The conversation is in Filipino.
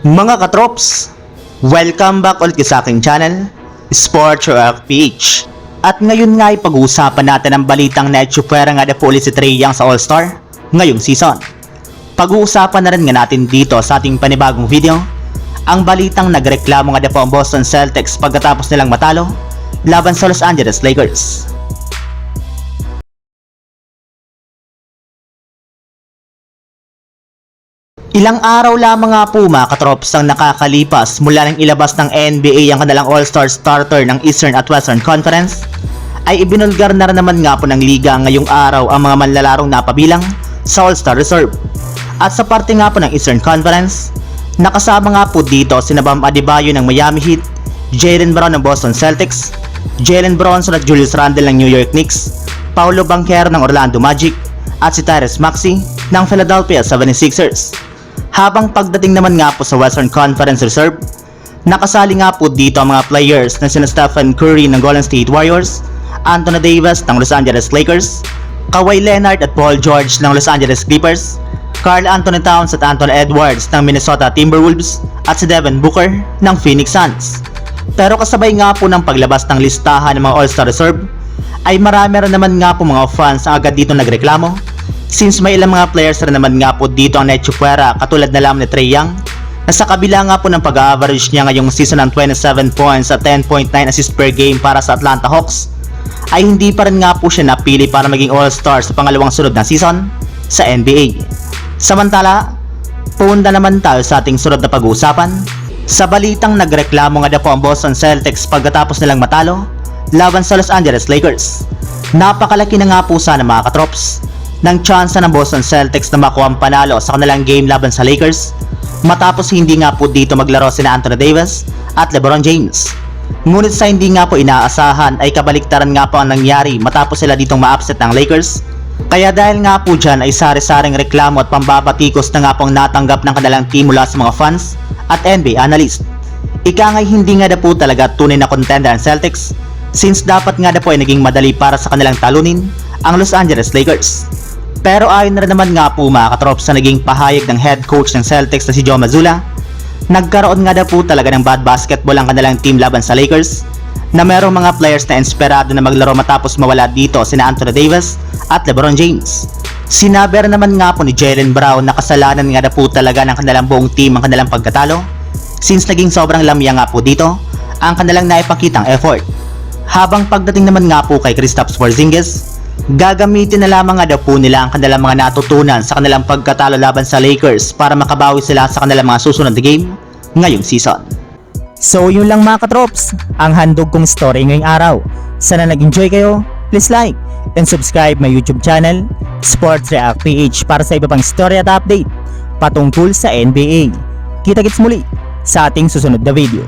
Mga katrops, welcome back ulit sa aking channel, Sports Rock PH. At ngayon nga ay pag-uusapan natin ang balitang na etsupwera nga na po ulit si Trae Young sa All-Star ngayong season. Pag-uusapan na rin nga natin dito sa ating panibagong video, ang balitang nagreklamo nga na po ang Boston Celtics pagkatapos nilang matalo laban sa Los Angeles Lakers. Ilang araw lamang nga po mga katrops ang nakakalipas mula nang ilabas ng NBA ang kanilang All-Star starter ng Eastern at Western Conference ay ibinulgar na naman nga po ng liga ngayong araw ang mga manlalarong napabilang sa All-Star Reserve. At sa parte nga po ng Eastern Conference, nakasama nga po dito si Bam Adebayo ng Miami Heat, Jalen Brown ng Boston Celtics, Jalen Bronson at Julius Randle ng New York Knicks, Paulo Banquero ng Orlando Magic, at si Tyrese Maxey ng Philadelphia 76ers. Habang pagdating naman nga po sa Western Conference Reserve, nakasali nga po dito ang mga players na sina Stephen Curry ng Golden State Warriors, Anthony Davis ng Los Angeles Lakers, Kawhi Leonard at Paul George ng Los Angeles Clippers, Carl Anthony Towns at Anthony Edwards ng Minnesota Timberwolves at si Devin Booker ng Phoenix Suns. Pero kasabay nga po ng paglabas ng listahan ng mga All-Star Reserve, ay marami rin naman nga po mga fans ang agad dito nagreklamo since may ilang mga players rin naman nga po dito ang netsupuera katulad na lang ni Trae Young na sa kabila nga po ng pag-average niya ngayong season ng 27 points at 10.9 assist per game para sa Atlanta Hawks ay hindi pa rin nga po siya napili para maging All-Star sa pangalawang sunod na season sa NBA. Samantala, punta naman tayo sa ating sunod na pag-uusapan sa balitang nagreklamo nga na po ang Boston Celtics pagkatapos nilang matalo laban sa Los Angeles Lakers. Napakalaki na nga po sana mga katrops ng tsansa ng Boston Celtics na makuha ang panalo sa kanilang game laban sa Lakers matapos hindi nga po dito maglaro sina Anthony Davis at LeBron James. Ngunit sa hindi nga po inaasahan ay kabaliktaran nga po ang nangyari matapos sila ditong ma-upset ng Lakers. Kaya dahil nga po dyan ay sari-saring reklamo at pambabatikos na nga pong natanggap ng kanilang team mula sa mga fans at NBA analyst. Ika nga'y hindi nga na po talaga tunay na contender ang Celtics since dapat nga na po ay naging madali para sa kanilang talunin ang Los Angeles Lakers. Pero ayon na rin naman nga po mga katrops sa naging pahayag ng head coach ng Celtics na si Joe Mazzulla, nagkaroon nga na po talaga ng bad basketball ang kanilang team laban sa Lakers na merong mga players na inspirado na maglaro matapos mawala dito sina Anthony Davis at LeBron James. Sinabi rin naman nga po ni Jalen Brown na kasalanan nga na po talaga ng kanilang buong team ang kanilang pagkatalo since naging sobrang lamya nga po dito ang kanilang naipakitang effort. Habang pagdating naman nga po kay Kristaps Porzingis, gagamitin na lamang nga daw po nila ang kanilang mga natutunan sa kanilang pagkatalo laban sa Lakers para makabawi sila sa kanilang mga susunod na game ngayong season. So yun lang mga katrops, ang handog kong story ngayong araw. Sana nag-enjoy kayo, please like and subscribe my YouTube channel, Sports React PH para sa iba pang story at update patungkol sa NBA. Kita-kits muli sa ating susunod na video.